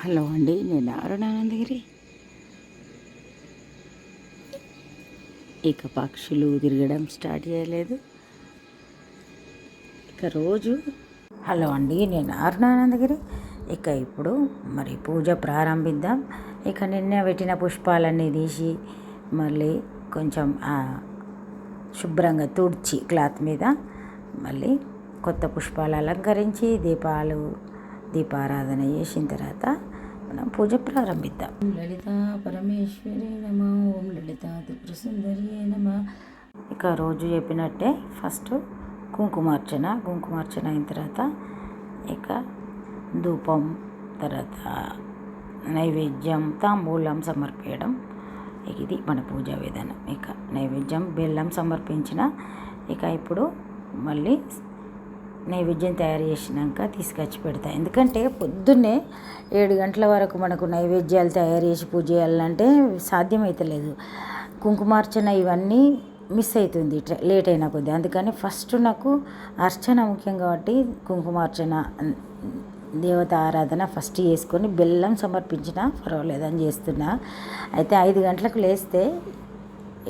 Hello అండి నేను అరుణానందగిరి ఇక పక్షులు తిరగడం స్టార్ట్ చేయలేదు. ఇక రోజు హలో అండి నేను అరుణానందగిరి ఇక ఇప్పుడు మరి పూజ ప్రారంభిద్దాం. ఇక నిన్న పెట్టిన పుష్పాలన్నీ తీసి మళ్ళీ కొంచెం శుభ్రంగా తుడిచి క్లాత్ మీద మళ్ళీ కొత్త పుష్పాలు అలంకరించి దీపాలు దీపారాధన చేసిన తర్వాత మనం పూజ ప్రారంభిద్దాం. లలిత పరమేశ్వరి నమ ఓం లలిత త్రిపుర సుందరి నమ. ఇక రోజు చెప్పినట్టే ఫస్ట్ కుంకుమార్చన కుంకుమార్చన అయిన తర్వాత ఇక ధూపం తర్వాత నైవేద్యం తాంబూలం సమర్పించడం. ఇది మన పూజా విధానం. ఇక నైవేద్యం బెల్లం సమర్పించిన. ఇక ఇప్పుడు మళ్ళీ నైవేద్యం తయారు చేసినాక తీసుకొచ్చి పెడతా. ఎందుకంటే పొద్దున్నే ఏడు గంటల వరకు మనకు నైవేద్యాలు తయారు చేసి పూజ చేయాలంటే సాధ్యమైతలేదు. కుంకుమార్చన ఇవన్నీ మిస్ అవుతుంది లేట్ అయినా కొద్ది అందుకని ఫస్ట్ నాకు అర్చన ముఖ్యం కాబట్టి కుంకుమార్చన దేవత ఆరాధన ఫస్ట్ చేసుకొని బెల్లం సమర్పించినా పర్వాలేదని చేస్తున్నా. అయితే ఐదు గంటలకు లేస్తే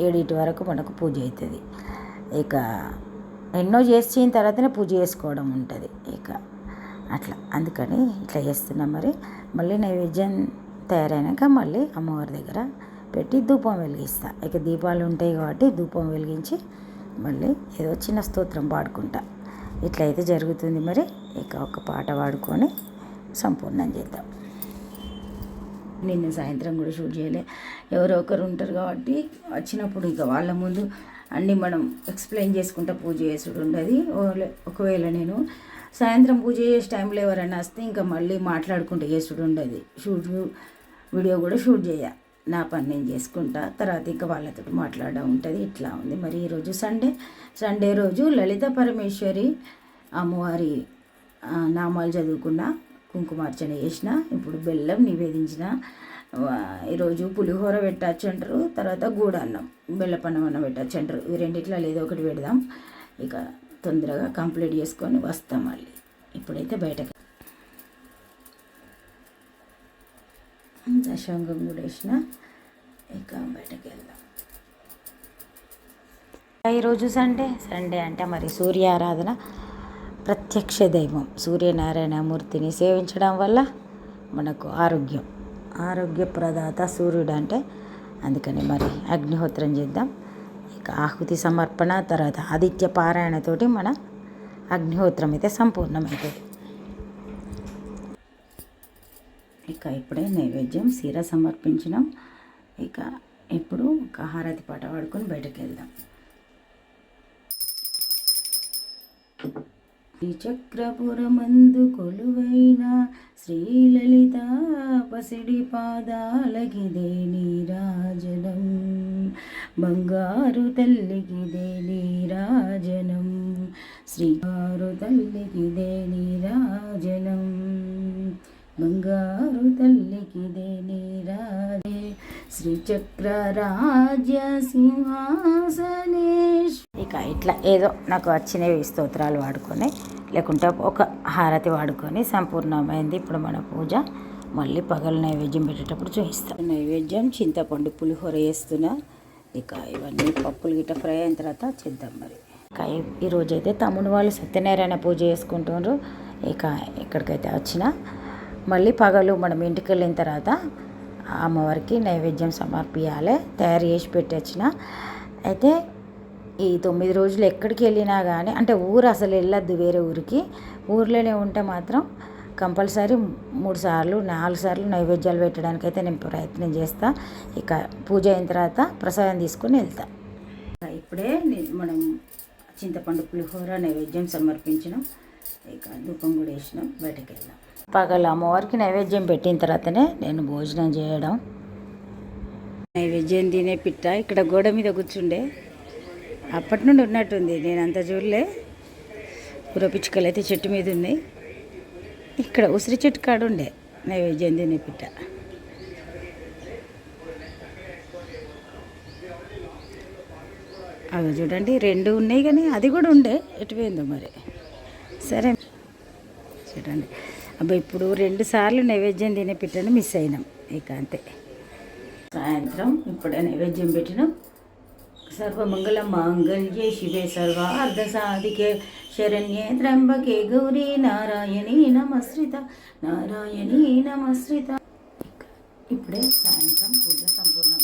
ఏడింటి వరకు మనకు పూజ అవుతుంది ఇక ఎన్నో చేసిన తర్వాతనే పూజ చేసుకోవడం ఉంటుంది ఇక. అట్లా. అందుకని ఇట్లా చేస్తున్నాం మరి. మళ్ళీ నైవేద్యం తయారైనాక మళ్ళీ అమ్మవారి దగ్గర పెట్టి ధూపం వెలిగిస్తా. ఇక దీపాలు ఉంటాయి కాబట్టి ధూపం వెలిగించి మళ్ళీ ఏదో చిన్న స్తోత్రం పాడుకుంటా. ఇట్లా అయితే జరుగుతుంది మరి. ఇక ఒక పాట పాడుకొని సంపూర్ణం చేద్దాం. నిన్న సాయంత్రం కూడా షూట్ చేయలే. ఎవరో ఒకరు ఉంటారు కాబట్టి వచ్చినప్పుడు ఇక వాళ్ళ ముందు అన్నీ మనం ఎక్స్ప్లెయిన్ చేసుకుంటా పూజ చేసుడు ఉండదు. ఓలే- ఒకవేళ నేను సాయంత్రం పూజ చేసే టైంలో ఎవరైనా వస్తే ఇంకా మళ్ళీ మాట్లాడుకుంటూ చేసుడు ఉండదు. షూట్ వీడియో కూడా షూట్ చేయ. నా పని నేను చేసుకుంటా. తర్వాత ఇంకా వాళ్ళతో మాట్లాడడం ఉంటుంది. ఇట్లా ఉంది. మరి ఈరోజు సండే సండే రోజు లలిత పరమేశ్వరి అమ్మవారి నామాలు చదువుకున్న కుంకుమార్చన చేసిన ఇప్పుడు బెల్లం నివేదించిన ఈరోజు పులిహోర పెట్టచ్చు అంటారు తర్వాత గూడన్నం బెల్లపన్నం అన్నం పెట్టచ్చు అంటారు ఈ రెండిట్లో ఏదో ఒకటి పెడదాం. ఇక తొందరగా కంప్లీట్ చేసుకొని వస్తాం మళ్ళీ. ఇప్పుడైతే బయటకు. దశాంగం కూడా వేసిన ఇక బయటకు వెళ్దాం. ఈరోజు సండే. సండే అంటే మరి సూర్య ఆరాధన ప్రత్యక్ష దైవం సూర్యనారాయణ మూర్తిని సేవించడం వల్ల మనకు ఆరోగ్యం. ఆరోగ్య ప్రదాత సూర్యుడు అంటే అందుకని మరి అగ్నిహోత్రం చేద్దాం. ఇక ఆహుతి సమర్పణ తర్వాత ఆదిత్య పారాయణతోటి మన అగ్నిహోత్రం అయితే సంపూర్ణమవుతుంది ఇక ఇప్పుడే నైవేద్యం సీర సమర్పించినాం. ఇక ఇప్పుడు ఒక హారతి పాట పాడుకొని బయటకు వెళ్దాం త్రిచక్రపురమందు కొలువైన శ్రీలలిత పసిడి పాదాలకిదే నీరాజనం. బంగారు తల్లికిదే నీరాజనం. శ్రీగారు తల్లికిదే నీరాజనం. బంగారు తల్లికిదే నీరాజే శ్రీచక్ర రాజ్య ఇక ఇట్లా ఏదో నాకు వచ్చినవి స్తోత్రాలు వాడుకొని లేకుంటే ఒక హారతి వాడుకొని సంపూర్ణమైంది ఇప్పుడు మన పూజ. మళ్ళీ పగలు నైవేద్యం పెట్టేటప్పుడు చూపిస్తాం నైవేద్యం చింతపండు పులిహోర వేస్తున్నా. ఇక ఇవన్నీ పప్పులు గిట్ట ఫ్రై అయిన తర్వాత చేద్దాం మరి. ఇక ఈరోజైతే ఈరోజు అయితే తమ్ముడు వాళ్ళు సత్యనారాయణ పూజ చేసుకుంటున్నారు ఇక ఇక్కడికైతే వచ్చిన మళ్ళీ పగలు మనం ఇంటికి వెళ్ళిన తర్వాత అమ్మవారికి నైవేద్యం సమర్పించాలి తయారు చేసి పెట్టొచ్చిన. అయితే ఈ తొమ్మిది రోజులు ఎక్కడికి వెళ్ళినా కానీ అంటే ఊరు అసలు వెళ్ళొద్దు వేరే ఊరికి. ఊర్లోనే ఉంటే మాత్రం కంపల్సరీ మూడు సార్లు నాలుగు సార్లు నైవేద్యాలు పెట్టడానికి అయితే నేను ప్రయత్నం చేస్తా. ఇక పూజ అయిన తర్వాత ప్రసాదం తీసుకొని వెళ్తా. ఇప్పుడే మనం చింతపండు పులిహోర నైవేద్యం సమర్పించినాం. ఇక ధూపం కూడా వేసినాం బయటకు వెళ్దాం. పగల అమ్మవారికి నైవేద్యం పెట్టిన తర్వాతనే నేను భోజనం చేయడం. నైవేద్యం తినే పిట్ట ఇక్కడ గోడ మీద కూర్చుండే. అప్పటి నుండి ఉన్నట్టుంది. నేను అంత చూడలే పురపిచ్చుకలు అయితే చెట్టు మీద ఉన్నాయి. ఇక్కడ ఉసిరి చెట్టు కాడ ఉండే నైవేద్యం తినే పిట్ట. అవి చూడండి రెండు ఉన్నాయి కానీ అది కూడా ఉండే. ఎటుపోయిందో మరి. సరే. చూడండి. అబ్బా ఇప్పుడు రెండు సార్లు నైవేద్యం తినే పెట్టని మిస్ అయినాం. ఇక అంతే. సాయంత్రం ఇప్పుడే నైవేద్యం పెట్టినాం. సర్వమంగళ మాంగళ్యే శివే సర్వార్ధ సాధికే శరణ్యే త్ర్యంబకే గౌరీ నారాయణీ నమస్ృత నారాయణీ నమస్ృత ఇప్పుడే సాయంత్రం పూజ సంపూర్ణ